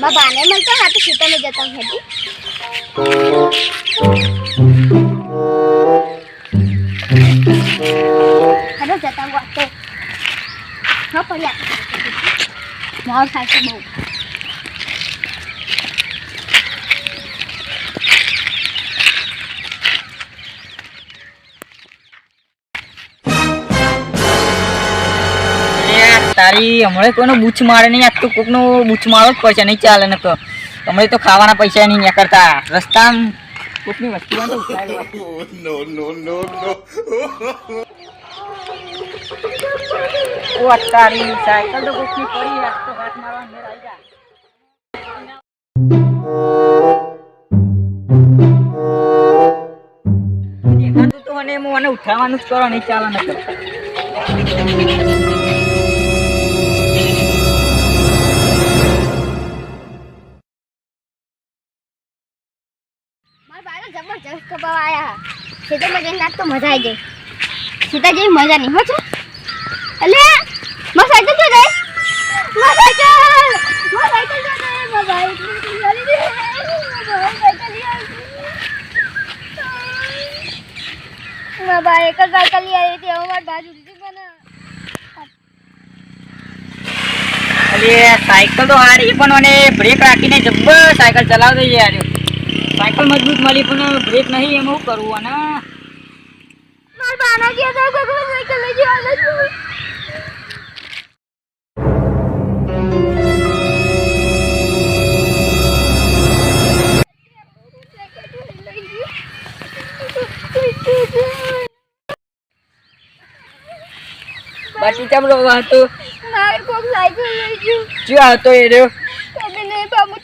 માં બાને મળતો હા તો સીતામાં જતા હતી હેડો. જતા હું વાતો હા, પડ્યા. મોર થાય છે બહુ. તારી, હમણાં કોઈનો બૂચ મારે નહીં, આજ તો કોકનો બૂચ મારો જ પડશે, નહીં ચાલે ને તો. હમણાં તો ખાવાના પૈસા નહીં નીકળતા. રસ્તા કોકની વસ્તુ ને મને મને ઉઠાવવાનું જ. કરો, નહીં ચાલે ને જબરજસ્ત કપાવા આયા સીતામાં જઈને નાખ તો મજા આવી જાય સીતા જેવી મજા નહીં હો છે અલે માર સાયકલ તો જાય માર સાયકલ સાયકલ તો જાય ભાઈ એક જ સાયકલ આવી હતી હવે માર બાજુ બના અરે સાયકલ તો હારી, પણ મને બ્રેક રાખીને જબ્બર સાયકલ ચલાવતો યાર સાયકલ મજબૂત મળી પણ બ્રેક નહીં એમાં શું કરવું અને બાકી બાના ગયા તો કોઈ સાયકલ લઈ જવા દે બાકી ચમડો હતો? મારે કોક સાયકલ લઈ ગયું. જ્યાં હતો એ રહ્યો? બાબુ